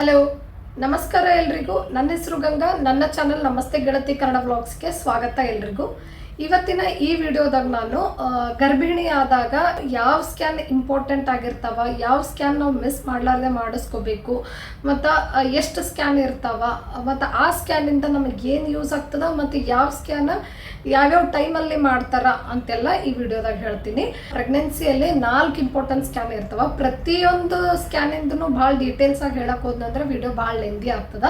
Hello ನಮಸ್ಕಾರ ಎಲ್ರಿಗೂ. ನನ್ನ ಹೆಸರು ಗಂಗಾ. ನನ್ನ ಚಾನಲ್ ನಮಸ್ತೆ ಗೆಳತಿ ಕನ್ನಡ ಬ್ಲಾಗ್ಸ್ಗೆ ಸ್ವಾಗತ ಎಲ್ರಿಗೂ. ಇವತ್ತಿನ ಈ ವಿಡಿಯೋದಾಗ ನಾನು ಗರ್ಭಿಣಿ ಆದಾಗ ಯಾವ ಸ್ಕ್ಯಾನ್ ಇಂಪಾರ್ಟೆಂಟ್ ಆಗಿರ್ತಾವ, ಯಾವ ಸ್ಕ್ಯಾನ್ ನಾವು ಮಿಸ್ ಮಾಡಲಾರ್ದೆ ಮಾಡಿಸ್ಕೋಬೇಕು, ಮತ್ತು ಎಷ್ಟು ಸ್ಕ್ಯಾನ್ ಇರ್ತಾವ, ಮತ್ತು ಆ ಸ್ಕ್ಯಾನಿಂದ ನಮಗೆ ಏನು ಯೂಸ್ ಆಗ್ತದ, ಮತ್ತು ಯಾವ ಸ್ಕ್ಯಾನ್ ಯಾವ್ಯಾವ ಟೈಮಲ್ಲಿ ಮಾಡ್ತಾರ ಅಂತೆಲ್ಲ ಈ ವಿಡಿಯೋದಾಗ ಹೇಳ್ತೀನಿ. ಪ್ರೆಗ್ನೆನ್ಸಿಯಲ್ಲಿ ನಾಲ್ಕು ಇಂಪಾರ್ಟೆಂಟ್ ಸ್ಕ್ಯಾನ್ ಇರ್ತಾವ, ಪ್ರತಿಯೊಂದು ಸ್ಕ್ಯಾನಿಂದೂ ಭಾಳ ಡೀಟೇಲ್ಸ್ ಆಗಿ ಹೇಳಕ್ ವಿಡಿಯೋ ಭಾಳ ಲೆಂದಿ ಆಗ್ತದ.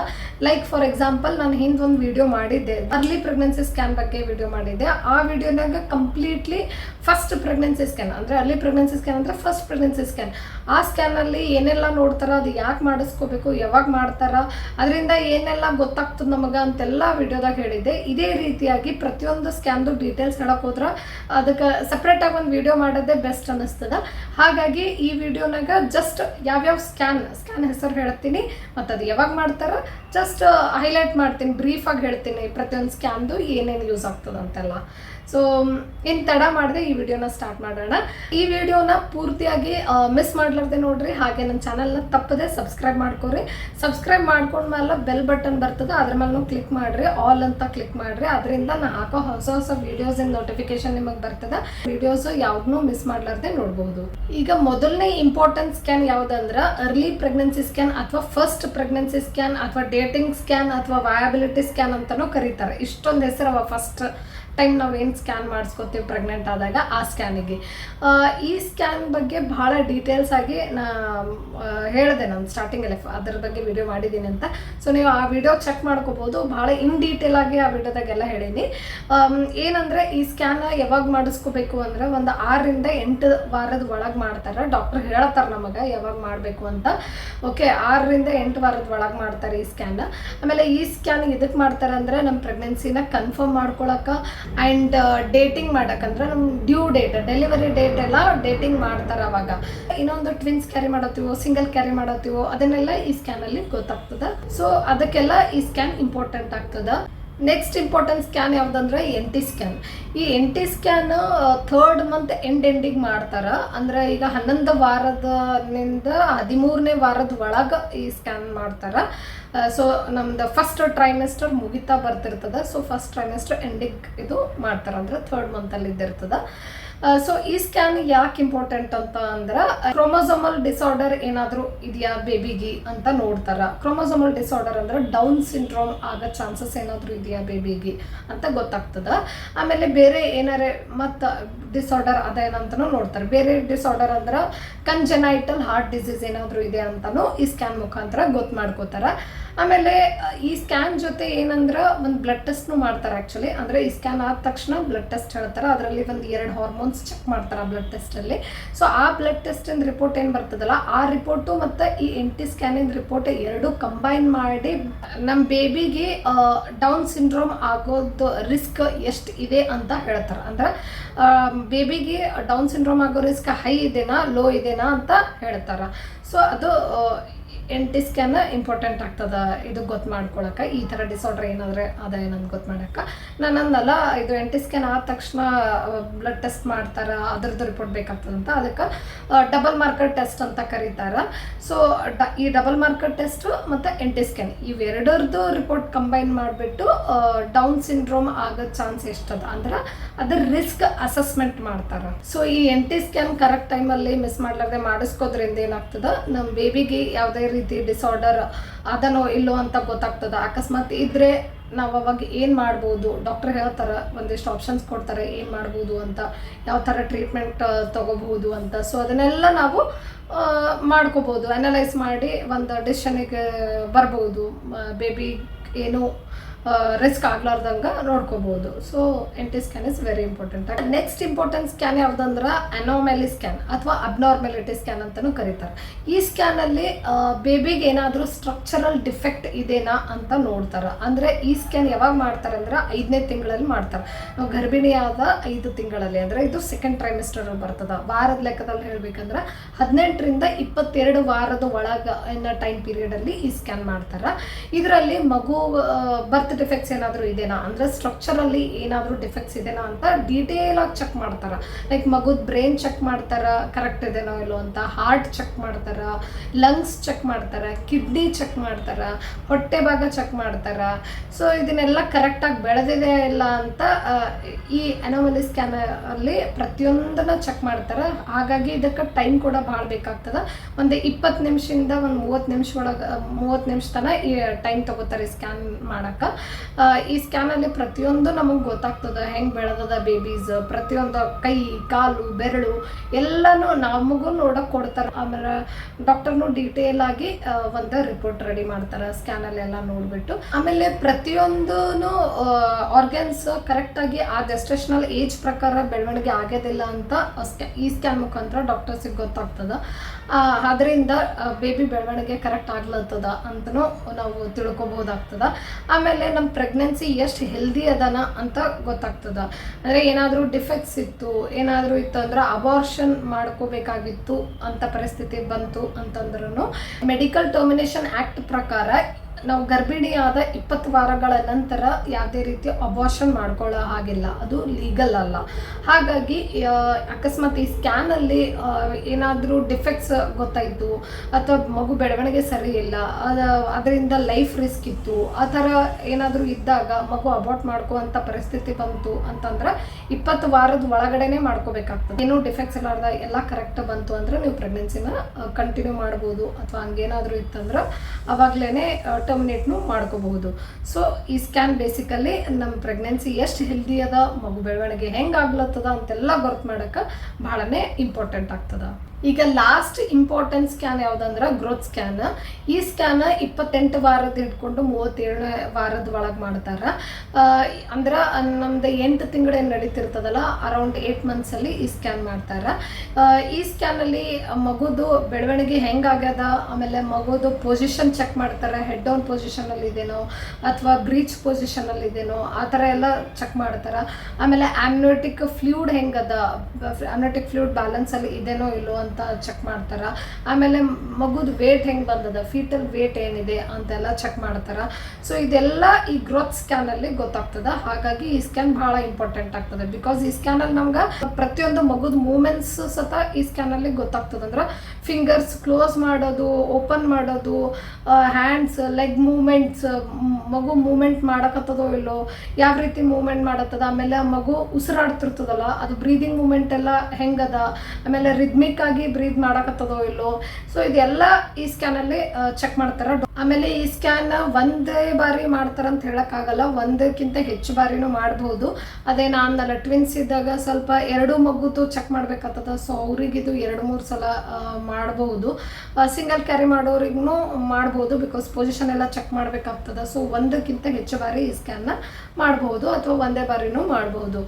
ಲೈಕ್ ಫಾರ್ ಎಕ್ಸಾಂಪಲ್ ನಾನು ಹಿಂದೆ ಒಂದು ವಿಡಿಯೋ ಮಾಡಿದ್ದೆ. ಅರ್ಲಿ ಪ್ರೆಗ್ನೆನ್ಸಿ ಸ್ಕ್ಯಾನ್ ಬಗ್ಗೆ ವಿಡಿಯೋ ಮಾಡಿದ್ದೆ. ಆ ವಿಡಿಯೋನಾಗ ಕಂಪ್ಲೀಟ್ಲಿ ಫಸ್ಟ್ ಪ್ರೆಗ್ನೆನ್ಸಿ ಸ್ಕ್ಯಾನ್ ಅಂದರೆ ಅಲ್ಲಿ ಪ್ರೆಗ್ನೆನ್ಸಿ ಸ್ಕ್ಯಾನ್ ಅಂದರೆ ಫಸ್ಟ್ ಪ್ರೆಗ್ನೆನ್ಸಿ ಸ್ಕ್ಯಾನ್ ಆ ಸ್ಕ್ಯಾನಲ್ಲಿ ಏನೆಲ್ಲ ನೋಡ್ತಾರ, ಅದು ಯಾಕೆ ಮಾಡಿಸ್ಕೋಬೇಕು, ಯಾವಾಗ ಮಾಡ್ತಾರ, ಅದರಿಂದ ಏನೆಲ್ಲ ಗೊತ್ತಾಗ್ತದೆ ನಮಗೆ ಅಂತೆಲ್ಲ ವಿಡಿಯೋದಾಗ ಹೇಳಿದ್ದೆ. ಇದೇ ರೀತಿಯಾಗಿ ಪ್ರತಿಯೊಂದು ಸ್ಕ್ಯಾನ್ದು ಡೀಟೇಲ್ಸ್ ಹೇಳಕ್ಕೆ ಹೋದ್ರೆ ಅದಕ್ಕೆ ಸಪ್ರೇಟಾಗಿ ಒಂದು ವಿಡಿಯೋ ಮಾಡೋದೇ ಬೆಸ್ಟ್ ಅನ್ನಿಸ್ತದ. ಹಾಗಾಗಿ ಈ ವಿಡಿಯೋನಾಗ ಜಸ್ಟ್ ಯಾವ್ಯಾವ ಸ್ಕ್ಯಾನ್ ಸ್ಕ್ಯಾನ್ ಹೆಸರು ಹೇಳ್ತೀನಿ, ಮತ್ತು ಅದು ಯಾವಾಗ ಮಾಡ್ತಾರ ಜಸ್ಟ್ ಹೈಲೈಟ್ ಮಾಡ್ತೀನಿ ಬ್ರೀಫಾಗಿ ಹೇಳ್ತೀನಿ ಪ್ರತಿಯೊಂದು ಸ್ಕ್ಯಾನ್ದು ಏನೇನು ಯೂಸ್ ಆಗ್ತದೆ ಅಂತೆಲ್ಲ ಸೊ ಇನ್ನು ತಡ ಮಾಡದೆ ಈ ವಿಡಿಯೋನ ಸ್ಟಾರ್ಟ್ ಮಾಡೋಣ. ಈ ವಿಡಿಯೋನ ಪೂರ್ತಿಯಾಗಿ ಮಿಸ್ ಮಾಡ್ಲಾರ್ದೆ ನೋಡ್ರಿ. ಹಾಗೆ ನನ್ನ ಚಾನಲ್ನ ತಪ್ಪದೆ ಸಬ್ಸ್ಕ್ರೈಬ್ ಮಾಡ್ಕೊರಿ. ಸಬ್ಸ್ಕ್ರೈಬ್ ಮಾಡ್ಕೊಂಡ್ಮೇಲೆ ಬೆಲ್ ಬಟನ್ ಬರ್ತದೆ, ಅದ್ರ ಮೇಲೆ ಕ್ಲಿಕ್ ಮಾಡ್ರಿ. ಆಲ್ ಅಂತ ಕ್ಲಿಕ್ ಮಾಡ್ರಿ. ಅದರಿಂದ ನಾ ಹಾಕೋ ಹೊಸ ಹೊಸ ವಿಡಿಯೋಸ್ ನೋಟಿಫಿಕೇಶನ್ ನಿಮಗೆ ಬರ್ತದೆ. ವಿಡಿಯೋಸ್ ಯಾವ್ದನ್ನೂ ಮಿಸ್ ಮಾಡ್ಲಾರ್ದೆ ನೋಡ್ಬೋದು. ಈಗ ಮೊದಲನೇ ಇಂಪಾರ್ಟೆಂಟ್ ಸ್ಕ್ಯಾನ್ ಯಾವುದಂದ್ರೆ ಅರ್ಲಿ ಪ್ರೆಗ್ನೆನ್ಸಿ ಸ್ಕ್ಯಾನ್ ಅಥವಾ ಫಸ್ಟ್ ಪ್ರೆಗ್ನೆನ್ಸಿ ಸ್ಕ್ಯಾನ್ ಅಥವಾ ಡೇಟಿಂಗ್ ಸ್ಕ್ಯಾನ್ ಅಥವಾ ವಯಾಬಿಲಿಟಿ ಸ್ಕ್ಯಾನ್ ಅಂತಾನೂ ಕರೀತಾರೆ. ಇಷ್ಟೊಂದು ಅವ ಫಸ್ಟ್ ಟೈಮ್ ನಾವು ಏನು ಸ್ಕ್ಯಾನ್ ಮಾಡಿಸ್ಕೋತೀವಿ ಪ್ರೆಗ್ನೆಂಟ್ ಆದಾಗ ಆ ಸ್ಕ್ಯಾನಿಗೆ ಈ ಸ್ಕ್ಯಾನ್ ಬಗ್ಗೆ ಭಾಳ ಡೀಟೇಲ್ಸ್ ಆಗಿ ನಾ ಹೇಳಿದೆ ನಾನು ಸ್ಟಾರ್ಟಿಂಗಲ್ಲೇ ಅದ್ರ ಬಗ್ಗೆ ವಿಡಿಯೋ ಮಾಡಿದ್ದೀನಿ ಅಂತ. ಸೊ ನೀವು ಆ ವಿಡಿಯೋ ಚೆಕ್ ಮಾಡ್ಕೋಬೋದು. ಭಾಳ ಇನ್ ಡೀಟೇಲ್ ಆಗಿ ಆ ವಿಡಿಯೋದಾಗೆಲ್ಲ ಹೇಳೀನಿ. ಏನಂದರೆ ಈ ಸ್ಕ್ಯಾನ್ ಯಾವಾಗ ಮಾಡಿಸ್ಕೋಬೇಕು ಅಂದ್ರೆ ಒಂದು ಆರರಿಂದ ಎಂಟು ವಾರದ ಒಳಗೆ ಮಾಡ್ತಾರೆ. ಡಾಕ್ಟರ್ ಹೇಳ್ತಾರೆ ನಮಗೆ ಯಾವಾಗ ಮಾಡಬೇಕು ಅಂತ. ಓಕೆ ಆರರಿಂದ ಎಂಟು ವಾರದ ಒಳಗೆ ಮಾಡ್ತಾರೆ ಈ ಸ್ಕ್ಯಾನ್ ಆಮೇಲೆ ಈ ಸ್ಕ್ಯಾನ್ ಇದಕ್ಕೆ ಮಾಡ್ತಾರೆ ಅಂದ್ರೆ ನಮ್ಮ ಪ್ರೆಗ್ನೆನ್ಸಿನ ಕನ್ಫರ್ಮ್ ಮಾಡ್ಕೊಳಕ ಆ್ಯಂಡ್ ಡೇಟಿಂಗ್ ಮಾಡೋಕ್ಕಂದ್ರೆ ನಮ್ಮ ಡ್ಯೂ ಡೇಟ್ ಡೆಲಿವರಿ ಡೇಟ್ ಎಲ್ಲ ಡೇಟಿಂಗ್ ಮಾಡ್ತಾರೆ ಅವಾಗ. ಇನ್ನೊಂದು ಟ್ವಿನ್ಸ್ ಕ್ಯಾರಿ ಮಾಡತ್ತೀವೋ ಸಿಂಗಲ್ ಕ್ಯಾರಿ ಮಾಡತ್ತೀವೋ, ಅದನ್ನೆಲ್ಲ ಈ ಸ್ಕ್ಯಾನಲ್ಲಿ ಗೊತ್ತಾಗ್ತದ. ಸೊ ಅದಕ್ಕೆಲ್ಲ ಈ ಸ್ಕ್ಯಾನ್ ಇಂಪಾರ್ಟೆಂಟ್ ಆಗ್ತದ. ನೆಕ್ಸ್ಟ್ ಇಂಪಾರ್ಟೆಂಟ್ ಸ್ಕ್ಯಾನ್ ಯಾವ್ದಂದ್ರೆ ಎನ್ ಟಿ ಸ್ಕ್ಯಾನ್ ಈ N T scan third month end ending ಮಾಡ್ತಾರ. ಅಂದ್ರೆ ಈಗ ಹನ್ನೊಂದು ವಾರದನಿಂದ ಹದಿಮೂರನೇ ವಾರದ ಒಳಗೆ ಈ ಸ್ಕ್ಯಾನ್ ಮಾಡ್ತಾರ. ಸೊ ನಮ್ದು ಫಸ್ಟ್ ಟ್ರೈಮೆಸ್ಟರ್ ಮುಗಿತಾ ಬರ್ತಿರ್ತದ. ಸೊ ಫಸ್ಟ್ ಟ್ರೈಮೆಸ್ಟರ್ ಎಂಡಿಂಗ್ ಇದು ಮಾಡ್ತಾರ. ಅಂದ್ರೆ ಥರ್ಡ್ ಮಂತಲ್ಲಿ ಇದ್ದಿರ್ತದ ಸೊ ಈ ಸ್ಕ್ಯಾನ್ ಯಾಕೆ ಇಂಪಾರ್ಟೆಂಟ್ ಅಂತ ಅಂದ್ರೆ ಕ್ರೋಮೋಸೋಮಲ್ ಡಿಸಾರ್ಡರ್ ಏನಾದರೂ ಇದೆಯಾ ಬೇಬಿಗೆ ಅಂತ ನೋಡ್ತಾರ. ಕ್ರೋಮೋಸೋಮಲ್ ಡಿಸಾರ್ಡರ್ ಅಂದ್ರೆ ಡೌನ್ ಸಿಂಡ್ರೋಮ್ ಆಗೋ ಚಾನ್ಸಸ್ ಏನಾದರೂ ಇದೆಯಾ ಬೇಬಿಗೆ ಅಂತ ಗೊತ್ತಾಗ್ತದ. ಆಮೇಲೆ ಬೇರೆ ಏನಾರೆ ಮತ್ತು ಡಿಸಾರ್ಡರ್ ಅದೇನಂತನೂ ನೋಡ್ತಾರೆ. ಬೇರೆ ಡಿಸಾರ್ಡರ್ ಅಂದ್ರೆ ಕನ್ಜೆನೈಟಲ್ ಹಾರ್ಟ್ ಡಿಸೀಸ್ ಏನಾದರೂ ಇದೆ ಅಂತಲೂ ಈ ಸ್ಕ್ಯಾನ್ ಮುಖಾಂತರ ಗೊತ್ತು ಮಾಡ್ಕೋತಾರ. ಆಮೇಲೆ, ಈ ಸ್ಕ್ಯಾನ್ ಜೊತೆ ಏನಂದ್ರೆ ಒಂದು ಬ್ಲಡ್ ಟೆಸ್ಟ್ನು ಮಾಡ್ತಾರೆ ಆ್ಯಕ್ಚುಲಿ ಅಂದರೆ ಈ ಸ್ಕ್ಯಾನ್ ಆದ ತಕ್ಷಣ ಬ್ಲಡ್ ಟೆಸ್ಟ್ ಹೇಳ್ತಾರೆ. ಅದರಲ್ಲಿ ಒಂದು ಎರಡು ಹಾರ್ಮೋನ್ಸ್ ಚೆಕ್ ಮಾಡ್ತಾರೆ ಬ್ಲಡ್ ಟೆಸ್ಟಲ್ಲಿ ಸೊ ಆ ಬ್ಲಡ್ ಟೆಸ್ಟಿಂದ ರಿಪೋರ್ಟ್ ಏನು ಬರ್ತದಲ್ಲ, ಆ ರಿಪೋರ್ಟು ಮತ್ತು ಈ ಎನ್ ಟಿ ಸ್ಕ್ಯಾನಿಂದ ರಿಪೋರ್ಟ್ ಎರಡು ಕಂಬೈನ್ ಮಾಡಿ ನಮ್ಮ ಬೇಬಿಗೆ ಡೌನ್ ಸಿಂಡ್ರೋಮ್ ಆಗೋದು ರಿಸ್ಕ್ ಎಷ್ಟು ಇದೆ ಅಂತ ಹೇಳ್ತಾರೆ. ಅಂದ್ರೆ ಬೇಬಿಗೆ ಡೌನ್ ಸಿಂಡ್ರೋಮ್ ಆಗೋ ರಿಸ್ಕ್ ಹೈ ಇದೆನಾ ಲೋ ಇದೆನಾ ಅಂತ ಹೇಳ್ತಾರೆ. ಸೊ ಅದು ಎನ್ ಟಿ ಸ್ಕ್ಯಾನ್ ಇಂಪಾರ್ಟೆಂಟ್ ಆಗ್ತದ ಇದು ಗೊತ್ತು ಮಾಡ್ಕೊಳಕ್ಕೆ ಈ ಥರ ಡಿಸಾರ್ಡರ್ ಏನಾದ್ರೆ ಅದ ಏನಂತ ಗೊತ್ತು ಮಾಡಕ್ಕೆ ನಾನು ಅಂದಲ್ಲ ಇದು ಎಂಟಿ ಸ್ಕ್ಯಾನ್ ಆದ ತಕ್ಷಣ ಬ್ಲಡ್ ಟೆಸ್ಟ್ ಮಾಡ್ತಾರ, ಅದ್ರದ್ದು ರಿಪೋರ್ಟ್ ಬೇಕಾಗ್ತದಂತ ಅದಕ್ಕೆ ಡಬಲ್ ಮಾರ್ಕರ್ ಟೆಸ್ಟ್ ಅಂತ ಕರೀತಾರೆ. ಸೊ ಈ ಡಬಲ್ ಮಾರ್ಕರ್ ಟೆಸ್ಟ್ ಮತ್ತು ಎಂಟಿ ಸ್ಕ್ಯಾನ್ ಇವೆರಡರದ್ದು ರಿಪೋರ್ಟ್ ಕಂಬೈನ್ ಮಾಡಿಬಿಟ್ಟು ಡೌನ್ ಸಿಂಡ್ರೋಮ್ ಆಗೋ ಚಾನ್ಸ್ ಎಷ್ಟದ? ಅಂದ್ರೆ ಅದ್ರ ರಿಸ್ಕ್ ಅಸೆಸ್ಮೆಂಟ್ ಮಾಡ್ತಾರೆ. ಸೊ ಈ ಎಂಟಿ ಸ್ಕ್ಯಾನ್ ಕರೆಕ್ಟ್ ಟೈಮಲ್ಲಿ ಮಿಸ್ ಮಾಡ್ಲಾರ್ದೆ ಮಾಡಿಸ್ಕೋದ್ರಿಂದ ಏನಾಗ್ತದ? ನಮ್ಮ ಬೇಬಿಗೆ ಯಾವುದೇ ರೀತಿ ಡಿಸಾರ್ಡರ್ ಅದನೋ ಇಲ್ಲೋ ಅಂತ ಗೊತ್ತಾಗ್ತದೆ. ಅಕಸ್ಮಾತ್ ಇದ್ರೆ ನಾವು ಅವಾಗ ಏನು ಮಾಡ್ಬೋದು? ಡಾಕ್ಟರ್ ಹೇಳ್ತಾರೆ, ಒಂದಿಷ್ಟು ಆಪ್ಷನ್ಸ್ ಕೊಡ್ತಾರೆ, ಏನು ಮಾಡ್ಬೋದು ಅಂತ, ಯಾವ ಥರ ಟ್ರೀಟ್ಮೆಂಟ್ ತಗೋಬಹುದು ಅಂತ. ಸೊ ಅದನ್ನೆಲ್ಲ ನಾವು ಮಾಡ್ಕೋಬೋದು. ಅನಲೈಸ್ ಮಾಡಿ ಒಂದು ಡಿಸಿಷನಿಗೆ ಬರ್ಬೋದು. ಬೇಬಿ ಏನು ರಿಸ್ಕ್ ಆಗ್ಲಾರ್ದಂಗ ನೋಡ್ಕೋಬೋದು. So N T scan is very important next important scan ಯಾವುದಂದ್ರೆ ಅನೋಮೆಲಿ ಸ್ಕ್ಯಾನ್ ಅಥವಾ ಅಬ್ನಾರ್ಮೆಲಿಟಿ ಸ್ಕ್ಯಾನ್ ಅಂತಲೂ ಕರೀತಾರೆ. ಈ ಸ್ಕ್ಯಾನಲ್ಲಿ ಬೇಬಿಗೆ ಏನಾದರೂ ಸ್ಟ್ರಕ್ಚರಲ್ ಡಿಫೆಕ್ಟ್ ಇದೇನಾ ಅಂತ ನೋಡ್ತಾರೆ. ಅಂದರೆ ಈ ಸ್ಕ್ಯಾನ್ ಯಾವಾಗ ಮಾಡ್ತಾರೆ ಅಂದ್ರೆ ಐದನೇ ತಿಂಗಳಲ್ಲಿ ಮಾಡ್ತಾರೆ. ಗರ್ಭಿಣಿಯಾದ ಐದು ತಿಂಗಳಲ್ಲಿ, ಅಂದರೆ ಇದು ಸೆಕೆಂಡ್ ಟ್ರೈಮಿಸ್ಟರ್ ಬರ್ತದ. ವಾರದ ಲೆಕ್ಕದಲ್ಲಿ ಹೇಳ್ಬೇಕಂದ್ರೆ ಹದಿನೆಂಟರಿಂದ ಇಪ್ಪತ್ತೆರಡು ವಾರದ ಒಳಗೆ ಟೈಮ್ ಪೀರಿಯಡಲ್ಲಿ ಈ ಸ್ಕ್ಯಾನ್ ಮಾಡ್ತಾರೆ. ಇದರಲ್ಲಿ ಮಗು ಬರ್ತ್ ಬರ್ತ್ ಡಿಫೆಕ್ಟ್ಸ್ ಏನಾದರೂ ಇದೆಯಾ ಅಂದರೆ ಸ್ಟ್ರಕ್ಚರಲ್ಲಿ ಏನಾದರೂ ಡಿಫೆಕ್ಟ್ಸ್ ಇದೆಯಾ ಅಂತ ಡೀಟೇಲ್ ಆಗಿ ಚೆಕ್ ಮಾಡ್ತಾರೆ. ಲೈಕ್ ಮಗುದ ಬ್ರೈನ್ ಚೆಕ್ ಮಾಡ್ತಾರೆ ಕರೆಕ್ಟ್ ಇದೆಯೋ ಇಲ್ಲೋ ಅಂತ. ಹಾರ್ಟ್ ಚೆಕ್ ಮಾಡ್ತಾರೆ ಲಂಗ್ಸ್ ಚೆಕ್ ಮಾಡ್ತಾರೆ ಕಿಡ್ನಿ ಚೆಕ್ ಮಾಡ್ತಾರೆ, ಹೊಟ್ಟೆ ಭಾಗ ಚೆಕ್ ಮಾಡ್ತಾರೆ. ಸೊ ಇದನ್ನೆಲ್ಲ ಕರೆಕ್ಟಾಗಿ ಬೆಳೆದಿದೆ ಇಲ್ಲ ಅಂತ ಈ ಅನೋಮಲಿ ಸ್ಕ್ಯಾನ್ ಅಲ್ಲಿ ಪ್ರತಿಯೊಂದನ್ನ ಚೆಕ್ ಮಾಡ್ತಾರೆ. ಹಾಗಾಗಿ ಇದಕ್ಕೆ ಟೈಮ್ ಕೂಡ ಭಾಳ ಬೇಕಾಗ್ತದೆ. ಒಂದು ಇಪ್ಪತ್ತು ನಿಮಿಷದಿಂದ ಒಂದು ಮೂವತ್ತು ನಿಮಿಷ ಒಳಗೆ, ಮೂವತ್ತು ನಿಮಿಷ ತನಕ ಈ ಟೈಮ್ ತಗೋತಾರೆ ಸ್ಕ್ಯಾನ್ ಮಾಡಕ್ಕೆ ಈ ಸ್ಕ್ಯಾನಲ್ಲಿ ಪ್ರತಿಯೊಂದು ನಮಗೆ ಗೊತ್ತಾಗ್ತದೆ. ಹೆಂಗೆ ಬೆಳೆದದ ಬೇಬೀಸ್ ಪ್ರತಿಯೊಂದು ಕೈ, ಕಾಲು, ಬೆರಳು ಎಲ್ಲನೂ ನಮಗೂ ನೋಡಕ್ ಕೊಡ್ತಾರೆ. ಆಮೇಲೆ ಡಾಕ್ಟರ್ನು ಡೀಟೇಲ್ ಆಗಿ ಒಂದು ರಿಪೋರ್ಟ್ ರೆಡಿ ಮಾಡ್ತಾರೆ ಸ್ಕ್ಯಾನಲ್ಲೆಲ್ಲ ನೋಡ್ಬಿಟ್ಟು. ಆಮೇಲೆ ಪ್ರತಿಯೊಂದು ಆರ್ಗನ್ಸ್ ಕರೆಕ್ಟಾಗಿ ಆ ಗೆಸ್ಟೇಷನಲ್ ಏಜ್ ಪ್ರಕಾರ ಬೆಳವಣಿಗೆ ಆಗೋದಿಲ್ಲ ಅಂತ ಈ ಸ್ಕ್ಯಾನ್ ಮುಖಾಂತರ ಡಾಕ್ಟರ್ಸಿಗೆ ಗೊತ್ತಾಗ್ತದ. ಅದರಿಂದ ಬೇಬಿ ಬೆಳವಣಿಗೆ ಕರೆಕ್ಟ್ ಆಗ್ಲತ್ತದ ಅಂತನೂ ನಾವು ತಿಳ್ಕೊಬೋದಾಗ್ತದ. ಆಮೇಲೆ ನಮ್ಮ ಪ್ರೆಗ್ನೆನ್ಸಿ ಎಷ್ಟು ಹೆಲ್ದಿ ಅದನ ಅಂತ ಗೊತ್ತಾಗ್ತದ. ಅಂದರೆ ಏನಾದರೂ ಡಿಫೆಕ್ಟ್ಸ್ ಇತ್ತು, ಏನಾದರೂ ಇತ್ತು ಅಂದ್ರೆ ಅಬಾರ್ಷನ್ ಮಾಡ್ಕೋಬೇಕಾಗಿತ್ತು ಅಂತ ಪರಿಸ್ಥಿತಿ ಬಂತು ಅಂತಂದ್ರೂ ಮೆಡಿಕಲ್ ಟರ್ಮಿನೇಷನ್ ಆ್ಯಕ್ಟ್ ಪ್ರಕಾರ ನಾವು ಗರ್ಭಿಣಿಯಾದ ಇಪ್ಪತ್ತು ವಾರಗಳ ನಂತರ ಯಾವುದೇ ರೀತಿ ಅಬಾರ್ಷನ್ ಮಾಡ್ಕೊಳ್ಳೋ ಹಾಗಿಲ್ಲ. ಅದು ಲೀಗಲ್ ಅಲ್ಲ. ಹಾಗಾಗಿ ಅಕಸ್ಮಾತ್ ಈ ಸ್ಕ್ಯಾನಲ್ಲಿ ಏನಾದರೂ ಡಿಫೆಕ್ಟ್ಸ್ ಗೊತ್ತಾಯಿತು, ಅಥವಾ ಮಗು ಬೆಳವಣಿಗೆ ಸರಿ ಇಲ್ಲ ಅದರಿಂದ ಲೈಫ್ ರಿಸ್ಕ್ ಇತ್ತು, ಆ ಥರ ಏನಾದರೂ ಇದ್ದಾಗ ಮಗು ಅಬಾರ್ಟ್ ಮಾಡ್ಕೋವಂಥ ಪರಿಸ್ಥಿತಿ ಬಂತು ಅಂತಂದ್ರೆ ಇಪ್ಪತ್ತು ವಾರದ ಒಳಗಡೆನೆ ಮಾಡ್ಕೋಬೇಕಾಗ್ತದೆ ಏನು ಡಿಫೆಕ್ಟ್ಸ್ ಇಲ್ಲಾರ್ದ ಎಲ್ಲ ಕರೆಕ್ಟ್ ಬಂತು ಅಂದ್ರೆ ನೀವು ಪ್ರೆಗ್ನೆನ್ಸಿನ ಕಂಟಿನ್ಯೂ ಮಾಡ್ಬೋದು. ಅಥವಾ ಹಂಗೇನಾದರೂ ಇತ್ತಂದ್ರೆ ಅವಾಗಲೇ ಟರ್ಮಿನೇಟ್ನು ಮಾಡ್ಕೋಬಹುದು. ಸೊ ಈ ಸ್ಕ್ಯಾನ್ ಬೇಸಿಕಲಿ ನಮ್ಮ ಪ್ರೆಗ್ನೆನ್ಸಿ ಎಷ್ಟು ಹೆಲ್ದಿ ಅದ, ಮಗು ಬೆಳವಣಿಗೆ ಹೆಂಗೆ ಆಗ್ಲತ್ತದ ಅಂತೆಲ್ಲ ಗೊತ್ತು ಮಾಡೋಕ್ಕೆ ಭಾಳನೇ ಇಂಪಾರ್ಟೆಂಟ್ ಆಗ್ತದ. ಈಗ ಲಾಸ್ಟ್ ಇಂಪಾರ್ಟೆಂಟ್ ಸ್ಕ್ಯಾನ್ ಯಾವುದಂದ್ರೆ ಗ್ರೋತ್ ಸ್ಕ್ಯಾನ್ ಈ ಸ್ಕ್ಯಾನ್ ಇಪ್ಪತ್ತೆಂಟು ವಾರದ ಹಿಡ್ಕೊಂಡು ಮೂವತ್ತೇಳನೇ ವಾರದ ಒಳಗೆ ಮಾಡ್ತಾರೆ. ಅಂದ್ರೆ ನಮ್ದು ಎಂಟು ತಿಂಗಳೇನು ನಡೀತಿರ್ತದಲ್ಲ ಅರೌಂಡ್ ಏಟ್ ಮಂತ್ಸಲ್ಲಿ ಈ ಸ್ಕ್ಯಾನ್ ಮಾಡ್ತಾರೆ. ಈ ಈ ಸ್ಕ್ಯಾನಲ್ಲಿ ಮಗುದು ಬೆಳವಣಿಗೆ ಹೆಂಗಾಗ್ಯದ ಆಮೇಲೆ ಮಗುದು ಪೊಸಿಷನ್ ಚೆಕ್ ಮಾಡ್ತಾರೆ ಹೆಡ್ ಡೌನ್ ಪೊಸಿಷನಲ್ಲಿ ಇದೇನೋ, ಅಥವಾ ಗ್ರೀಚ್ ಪೊಸಿಷನಲ್ಲಿ ಇದೇನೋ, ಆ ಥರ ಎಲ್ಲ ಚೆಕ್ ಮಾಡ್ತಾರೆ. ಆಮೇಲೆ ಆಮ್ನೋಟಿಕ್ ಫ್ಲೂಡ್ ಹೆಂಗದ ಆಮ್ನೋಟಿಕ್ ಫ್ಲೂಡ್ ಬ್ಯಾಲೆನ್ಸಲ್ಲಿ ಇದೇನೋ ಇಲ್ಲೋ ಅಂತ ಚೆಕ್ ಮಾಡ್ತಾರ. ಆಮೇಲೆ ಮಗುದು ವೇಟ್ ಹೆಂಗೆ ಬಂದದ? ಫೀಟಲ್ ವೇಟ್ ಏನಿದೆ ಅಂತೆಲ್ಲ ಚೆಕ್ ಮಾಡ್ತಾರ. ಸೊ ಇದೆಲ್ಲ ಈ ಗ್ರೋತ್ ಸ್ಕ್ಯಾನಲ್ಲಿ ಗೊತ್ತಾಗ್ತದ. ಹಾಗಾಗಿ ಈ ಸ್ಕ್ಯಾನ್ ಭಾಳ ಇಂಪಾರ್ಟೆಂಟ್ ಆಗ್ತದೆ. ಬಿಕಾಸ್ ಈ ಸ್ಕ್ಯಾನಲ್ಲಿ ನಮ್ಗೆ ಪ್ರತಿಯೊಂದು ಮಗುದ ಮೂಮೆಂಟ್ಸ್ ಸತ ಈ ಸ್ಕ್ಯಾನಲ್ಲಿ ಗೊತ್ತಾಗ್ತದೆ. ಅಂದ್ರೆ ಫಿಂಗರ್ಸ್ ಕ್ಲೋಸ್ ಮಾಡೋದು ಓಪನ್ ಮಾಡೋದು ಹ್ಯಾಂಡ್ಸ್ ಲೆಗ್ ಮೂಮೆಂಟ್ಸ್ ಮಗು ಮೂಮೆಂಟ್ ಮಾಡಕತ್ತದೋ ಇಲ್ಲೋ, ಯಾವ ರೀತಿ ಮೂಮೆಂಟ್ ಮಾಡತ್ತದ? ಆಮೇಲೆ ಮಗು ಉಸಿರಾಡ್ತಿರ್ತದಲ್ಲ, ಅದು ಬ್ರೀದಿಂಗ್ ಮೂಮೆಂಟ್ ಎಲ್ಲ ಹೆಂಗದ? ಆಮೇಲೆ ರಿದ್ಮಿಕ್ ಆಗಿ ಬ್ರೀದ್ ಮಾಡಕತ್ತದೋ ಇಲ್ಲೋ. ಸೊ ಇದೆಲ್ಲ ಈ ಸ್ಕ್ಯಾನಲ್ಲಿ ಚೆಕ್ ಮಾಡ್ತಾರೆ. ಆಮೇಲೆ ಈ ಸ್ಕ್ಯಾನ್ ಒಂದೇ ಬಾರಿ ಮಾಡ್ತಾರ ಅಂತ ಹೇಳಕ್ಕಾಗಲ್ಲ. ಒಂದಕ್ಕಿಂತ ಹೆಚ್ಚು ಬಾರಿನೂ ಮಾಡಬಹುದು ಅದೇ ನಾನು ಟ್ವಿನ್ಸ್ ಇದ್ದಾಗ ಸ್ವಲ್ಪ ಎರಡು ಮಗುದು ಚೆಕ್ ಮಾಡ್ಬೇಕಾಗ್ತದ ಸೊ ಅವ್ರಿಗಿದು ಎರಡು ಮೂರು ಸಲ ಮಾಡಬಹುದು ಸಿಂಗಲ್ ಕ್ಯಾರಿ ಮಾಡೋರಿಗೂ ಮಾಡಬಹುದು ಬಿಕಾಸ್ ಪೊಸಿಷನ್ ಎಲ್ಲ ಚೆಕ್ ಮಾಡ್ಬೇಕಾಗ್ತದ. ಸೊ ಒಂದಕ್ಕಿಂತ ಹೆಚ್ಚು ಬಾರಿ ಈ ಸ್ಕ್ಯಾನ್ನ ಮಾಡಬಹುದು ಅಥವಾ ಒಂದೇ ಬಾರಿನೂ ಮಾಡಬಹುದು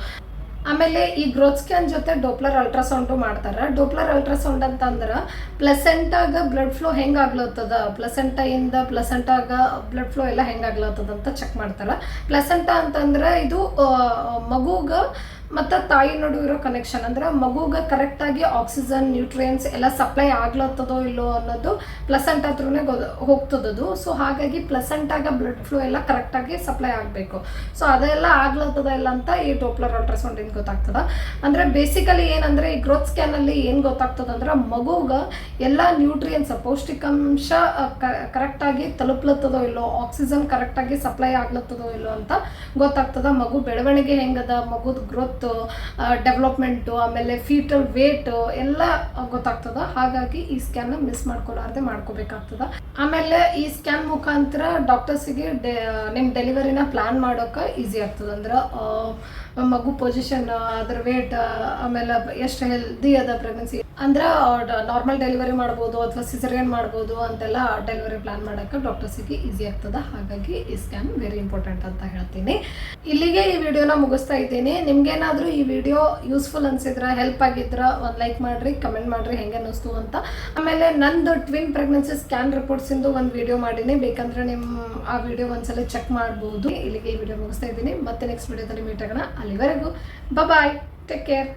ಆಮೇಲೆ ಈ ಗ್ರೋತ್ ಸ್ಕ್ಯಾನ್ ಜೊತೆ ಡೋಪ್ಲರ್ ಅಲ್ಟ್ರಾಸೌಂಡು ಮಾಡ್ತಾರೆ. ಡೋಪ್ಲರ್ ಅಲ್ಟ್ರಾಸೌಂಡ್ ಅಂತಂದ್ರೆ ಪ್ಲಸೆಂಟಾಗ ಬ್ಲಡ್ ಫ್ಲೋ ಹೆಂಗೆ ಆಗ್ಲತ್ತದ ಪ್ಲಸೆಂಟಾಯಿಂದ ಪ್ಲಸೆಂಟಾಗ ಬ್ಲಡ್ ಫ್ಲೋ ಎಲ್ಲ ಹೆಂಗೆ ಆಗ್ಲತ್ತದ ಅಂತ ಚೆಕ್ ಮಾಡ್ತಾರೆ. ಪ್ಲಸೆಂಟಾ ಅಂತಂದ್ರೆ ಇದು ಮಗುಗ ಮತ್ತು ತಾಯಿ ನಡುವೆ ಇರೋ ಕನೆಕ್ಷನ್ ಅಂದರೆ ಮಗುಗೆ ಕರೆಕ್ಟಾಗಿ ಆಕ್ಸಿಜನ್ ನ್ಯೂಟ್ರಿಯನ್ಸ್ ಎಲ್ಲ ಸಪ್ಲೈ ಆಗ್ಲತ್ತದೋ ಇಲ್ಲೋ ಅನ್ನೋದು ಪ್ಲಸೆಂಟ್ ಹತ್ರನೇ ಹೋಗ್ತದದು ಸೊ ಹಾಗಾಗಿ ಪ್ಲಸೆಂಟಾಗ ಬ್ಲಡ್ ಫ್ಲೋ ಎಲ್ಲ ಕರೆಕ್ಟಾಗಿ ಸಪ್ಲೈ ಆಗಬೇಕು. ಸೊ ಅದೆಲ್ಲ ಆಗ್ಲತ್ತದ ಇಲ್ಲ ಅಂತ ಈ ಡೋಪ್ಲರ್ ಅಲ್ಟ್ರಾಸೌಂಡಿಂದ ಗೊತ್ತಾಗ್ತದ. ಅಂದರೆ ಬೇಸಿಕಲಿ ಏನಂದರೆ ಈ ಗ್ರೋತ್ ಸ್ಕ್ಯಾನಲ್ಲಿ ಏನು ಗೊತ್ತಾಗ್ತದ ಅಂದ್ರೆ ಮಗುಗೆ ಎಲ್ಲ ನ್ಯೂಟ್ರಿಯನ್ಸ್ ಪೌಷ್ಟಿಕಾಂಶ ಕರೆಕ್ಟಾಗಿ ತಲುಪ್ಲತ್ತದೋ ಇಲ್ಲೋ ಆಕ್ಸಿಜನ್ ಕರೆಕ್ಟಾಗಿ ಸಪ್ಲೈ ಆಗ್ಲತ್ತದೋ ಇಲ್ಲೋ ಅಂತ ಗೊತ್ತಾಗ್ತದ. ಮಗು ಬೆಳವಣಿಗೆ ಹೆಂಗದ, ಮಗುದ ಗ್ರೋತ್ ಡೆವಲಪ್ಮೆಂಟು ಆಮೇಲೆ ಫೀಟಲ್ ವೇಟ್ ಎಲ್ಲ ಗೊತ್ತಾಗ್ತದ. ಹಾಗಾಗಿ ಈ ಸ್ಕ್ಯಾನ್ ಮಿಸ್ ಮಾಡ್ಕೊಲಾರ್ದೆ ಮಾಡ್ಕೋಬೇಕಾಗ್ತದ. ಆಮೇಲೆ ಈ ಸ್ಕ್ಯಾನ್ ಮುಖಾಂತರ ಡಾಕ್ಟರ್ಸಿಗೆ ಡೆ ಡೆಲಿವರಿನ ಪ್ಲಾನ್ ಮಾಡೋಕೆ ಈಸಿ ಆಗ್ತದೆ. ಅಂದ್ರೆ ಮಗು ಪೊಸಿಷನ್ ಅದ್ರ ವೇಟ್ ಆಮೇಲೆ ಎಷ್ಟು ಹೆಲ್ದಿ ಅದ ಪ್ರೆಗ್ನೆನ್ಸಿ ಅಂದ್ರೆ ನಾರ್ಮಲ್ ಡೆಲಿವರಿ ಮಾಡ್ಬೋದು ಅಥವಾ ಸಿಸರಿಯನ್ ಮಾಡ್ಬೋದು ಅಂತೆಲ್ಲ ಡೆಲಿವರಿ ಪ್ಲಾನ್ ಮಾಡೋಕ್ಕೆ ಡಾಕ್ಟರ್ಸಿಗೆ ಈಸಿ ಆಗ್ತದ. ಹಾಗಾಗಿ ಈ ಸ್ಕ್ಯಾನ್ ವೆರಿ ಇಂಪಾರ್ಟೆಂಟ್ ಅಂತ ಹೇಳ್ತೀನಿ. ಇಲ್ಲಿಗೆ ಈ ವಿಡಿಯೋನ ಮುಗಿಸ್ತಾ ಇದ್ದೀನಿ. ನಿಮ್ಗೇನಾದರೂ ಈ ವಿಡಿಯೋ ಯೂಸ್ಫುಲ್ ಅನ್ಸಿದ್ರೆ ಹೆಲ್ಪ್ ಆಗಿದ್ರ, ಒಂದು ಲೈಕ್ ಮಾಡ್ರಿ ಕಮೆಂಟ್ ಮಾಡ್ರಿ, ಹೆಂಗೆ ಅನ್ನಿಸ್ತು ಅಂತ. ಆಮೇಲೆ ನಂದು ಟ್ವಿನ್ ಪ್ರೆಗ್ನೆನ್ಸಿ ಸ್ಕ್ಯಾನ್ ರಿಪೋರ್ಟ್ಸಿಂದು ಒಂದು ವಿಡಿಯೋ ಮಾಡೀನಿ. ಬೇಕಂದ್ರೆ ನಿಮ್ಮ ಆ ವಿಡಿಯೋ ಒಂದ್ಸಲ ಚೆಕ್ ಮಾಡ್ಬೋದು. ಇಲ್ಲಿಗೆ ಈ ವಿಡಿಯೋ ಮುಗಿಸ್ತಾ ಇದ್ದೀನಿ. ಮತ್ತೆ ನೆಕ್ಸ್ಟ್ ವಿಡಿಯೋದಲ್ಲಿ ಮೀಟ್ ಆಗೋಣ. ಅಲ್ಲಿವರೆಗೂ. Bye take care